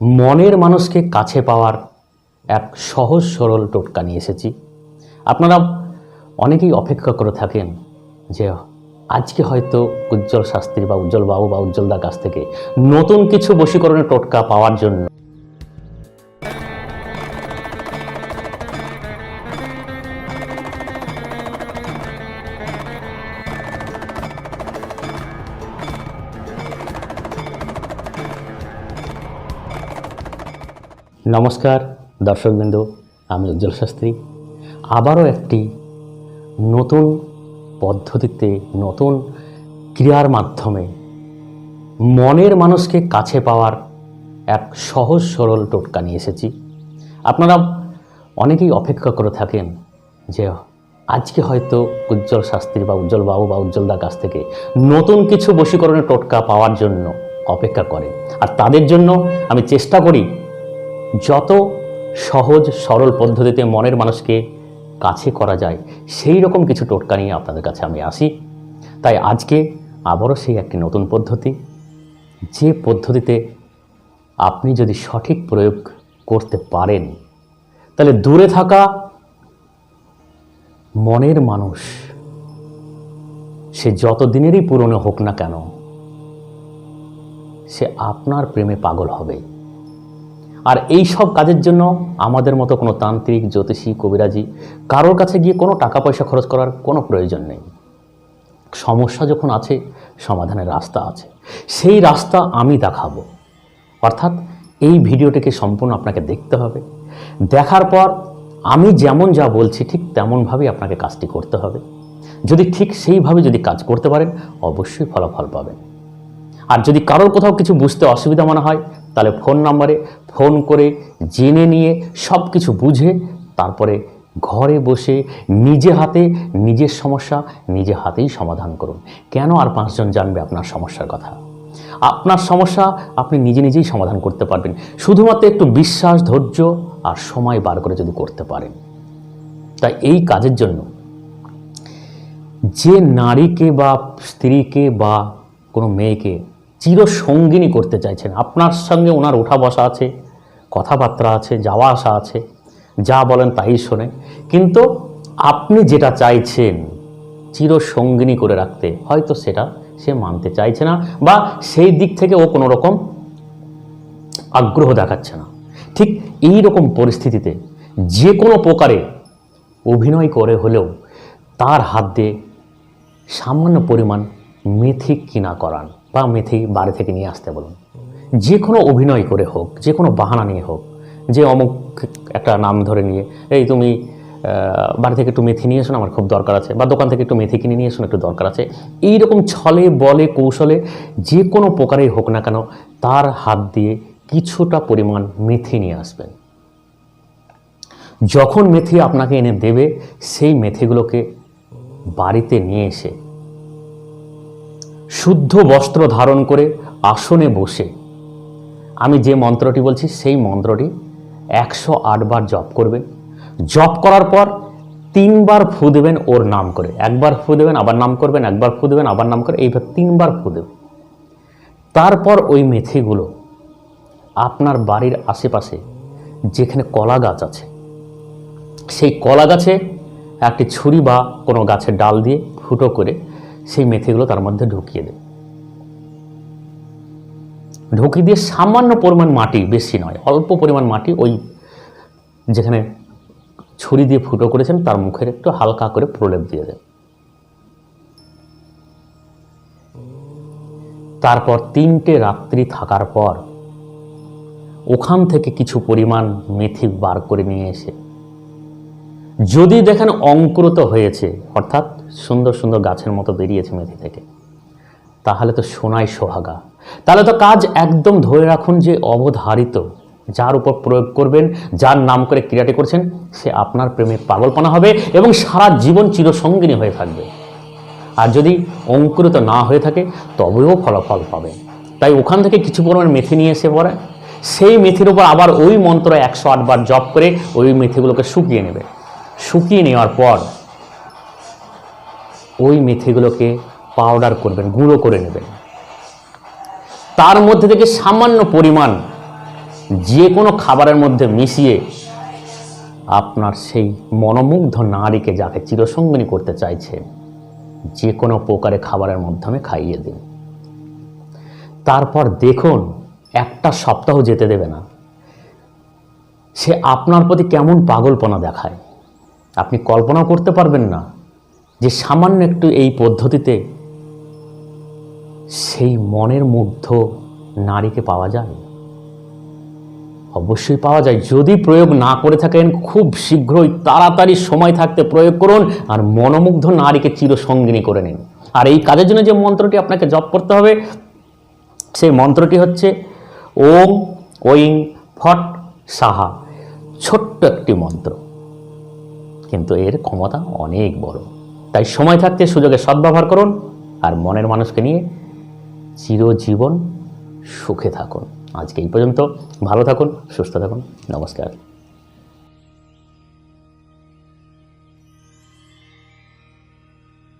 মনের মানুষকে কাছে পাওয়ার এক সহজ, সরল টোটকা নিয়ে এসেছি। আপনারা অনেকেই অপেক্ষা করে থাকেন যে আজকে হয়তো উজ্জ্বল শাস্ত্রী বা উজ্জ্বল বাবু বা উজ্জ্বলদার কাছ থেকে নতুন কিছু বশীকরণের টোটকা পাওয়ার জন্য নমস্কার, দর্শকবৃন্দ, আমি উজ্জ্বল শাস্ত্রী। আবারও একটি নতুন পদ্ধতিতে, নতুন ক্রিয়ার মাধ্যমে মনের মানুষকে কাছে পাওয়ার এক সহজ, সরল টোটকা নিয়ে এসেছি। আপনারা অনেকেই অপেক্ষা করে থাকেন যে আজকে হয়তো উজ্জ্বল শাস্ত্রী বা উজ্জ্বল বাবু বা উজ্জ্বলদার কাছ থেকে নতুন কিছু বশীকরণের টোটকা পাওয়ার জন্য অপেক্ষা করে। আর তাদের জন্য আমি চেষ্টা করি যত সহজ, সরল পদ্ধতিতে মনের মানুষকে কাছে করা যায়, সেই রকম কিছু টোটকা নিয়ে আপনাদের কাছে আমি আসি। তাই আজকে আবারও সেই একটি নতুন পদ্ধতি। যে পদ্ধতিতে আপনি যদি সঠিক প্রয়োগ করতে পারেন, তাহলে দূরে থাকা মনের মানুষ, সে যত দিনেরই পুরনো হোক না কেন, সে আপনার প্রেমে পাগল হবে। আর এই সব কাজের জন্য আমাদের মতো কোনো তান্ত্রিক, জ্যোতিষী, কবিরাজি কারোর কাছে গিয়ে কোনো টাকা পয়সা খরচ করার কোনো প্রয়োজন নেই। সমস্যা যখন আছে, সমাধানের রাস্তা আছে। সেই রাস্তা আমি দেখাবো। অর্থাৎ এই ভিডিওটিকে সম্পূর্ণ আপনাকে দেখতে হবে। দেখার পর আমি যেমন যা বলছি, ঠিক তেমনভাবেই আপনাকে কাজটি করতে হবে। যদি ঠিক সেইভাবে যদি কাজ করতে পারেন, অবশ্যই ফলাফল পাবেন। আর যদি কারোর কোথাও কিছু বুঝতে অসুবিধা মনে হয়, তাহলে ফোন নাম্বারে ফোন করে জেনে নিয়ে সব কিছু বুঝে তারপরে ঘরে বসে নিজে হাতে নিজের সমস্যা নিজে হাতেই সমাধান করুন। কেন আর পাঁচজন জানবে আপনার সমস্যার কথা? আপনার সমস্যা আপনি নিজে নিজেই সমাধান করতে পারবেন। শুধুমাত্র একটু বিশ্বাস, ধৈর্য আর সময় বার করে যদি করতে পারেন। তাই এই কাজের জন্য যে নারীকে বা স্ত্রীকে বা কোনো মেয়েকে চিরসঙ্গিনী করতে চাইছেন। আপনার সঙ্গে ওনার ওঠা বসা আছে, কথাবার্তা আছে, যাওয়া আসা আছে, যা বলেন তাই শোনে কিন্তু আপনি যেটা চাইছেন চিরসঙ্গিনী করে রাখতে, হয়তো সেটা সে মানতে চাইছে না বা সেই দিক থেকে ও কোনো রকম আগ্রহ দেখাচ্ছে না। ঠিক এই রকম পরিস্থিতিতে যে কোনো প্রকারে অভিনয় করে হলেও তার হাত দিয়ে সামান্য পরিমাণ মেথি কিনা করান। বা মেথি বাড়ি থেকে নিয়ে আসতে বলুন। যে কোনো অভিনয় করে হোক, যে কোনো বাহানা নিয়ে হোক, যে অমুক একটা নাম ধরে নিয়ে, এই তুমি বাড়ি থেকে একটু মেথি নিয়ে এসো আমার খুব দরকার আছে। বা দোকান থেকে একটু মেথি কিনে নিয়ে এসো একটু দরকার আছে। এই রকম ছলে, বলে, কৌশলে যে কোনো প্রকারেই হোক না কেন, তার হাত দিয়ে কিছুটা পরিমাণ মেথি নিয়ে আসবেন। যখন মেথি আপনাকে এনে দেবে, সেই মেথিগুলোকে বাড়িতে নিয়ে এসে শুদ্ধ বস্ত্র ধারণ করে আসনে বসে। আমি যে মন্ত্রটি বলছি, সেই মন্ত্রটি একশো আটবার জপ করবেন। জপ করার পর তিনবার ফু দেবেন ওর নাম করে। একবার ফু দেবেন, আবার নাম করবেন, একবার ফু দেবেন, আবার নাম করে, এইভাবে তিনবার ফু দেবেন। তারপর ওই মেথিগুলো আপনার বাড়ির আশেপাশে যেখানে কলা গাছ আছে, সেই কলা গাছে একটি ছুরি বা কোনো গাছের ডাল দিয়ে ফুটো করে সেই মেথিগুলো তার মধ্যে ঢুকিয়ে দেবে ঢুকিয়ে দিয়ে সামান্য পরিমাণ মাটি, বেশি নয়, অল্প পরিমাণ মাটি ওই যেখানে ছুরি দিয়ে ফুটো করেছেন, তার মুখের একটু হালকা করে প্রলেপ দিয়ে দেন। তারপর তিনটে রাত্রি থাকার পর ওখান থেকে কিছু পরিমাণ মেথি বার করে নিয়ে এসে, যদি দেখেন অঙ্কুরিত হয়েছে, অর্থাৎ সুন্দর সুন্দর গাছের মতো বেরিয়েছে মেথি থেকে। তাহলে তো সোনাই সোহাগা। তাহলে তো কাজ একদম ধরে রাখুন যে অবধারিত। যার উপর প্রয়োগ করবেন, যার নাম করে ক্রিয়াটি করছেন, সে আপনার প্রেমে পাগলপনা হবে এবং সারা জীবন চিরসঙ্গিনী হয়ে থাকবে। আর যদি অঙ্কুরিত না হয়ে থাকে, তবেও ফলাফল পাবে। তাই ওখান থেকে কিছু পরিমাণ মেথি নিয়ে এসে পড়ে। সেই মেথির উপর আবার ওই মন্ত্র একশো আটবার জপ করে ওই মেথিগুলোকে শুকিয়ে নেবে। শুকিয়ে নেওয়ার পর ওই মেথিগুলোকে পাউডার করবেন, গুঁড়ো করে নেবেন। তার মধ্যে থেকে সামান্য পরিমাণ যে কোনো খাবারের মধ্যে মিশিয়ে আপনার সেই মনোমুগ্ধ নারীকে যাকে চিরসঙ্গিনী করতে চাইছেন যে কোনো প্রকারে খাবারের মাধ্যমে খাইয়ে দিন তারপর দেখুন, একটা সপ্তাহ যেতে দেবে না। সে আপনার প্রতি কেমন পাগলপনা দেখায়। আপনি কল্পনা করতে পারবেন না যে সামান্য একটু এই পদ্ধতিতে সেই মনের মুগ্ধ নারীকে পাওয়া যায়? অবশ্যই পাওয়া যায়। যদি প্রয়োগ না করে থাকেন, খুব শীঘ্রই তাড়াতাড়ি সময় থাকতে প্রয়োগ করুন আর মনোমুগ্ধ নারীকে চিরসঙ্গিনী করে নিন। আর এই কাজের জন্য যে মন্ত্রটি আপনাকে জপ করতে হবে, সেই মন্ত্রটি হচ্ছে, ওম ওইং ফট সাহা। ছোট্ট একটি মন্ত্র। কিন্তু এর ক্ষমতা অনেক বড়। তাই সময় থাকতে সুযোগে সদ্ব্যবহার করুন আর মনের মানুষকে নিয়ে চিরজীবন সুখে থাকুন। আজকে এই পর্যন্ত ভালো থাকুন, সুস্থ থাকুন। নমস্কার।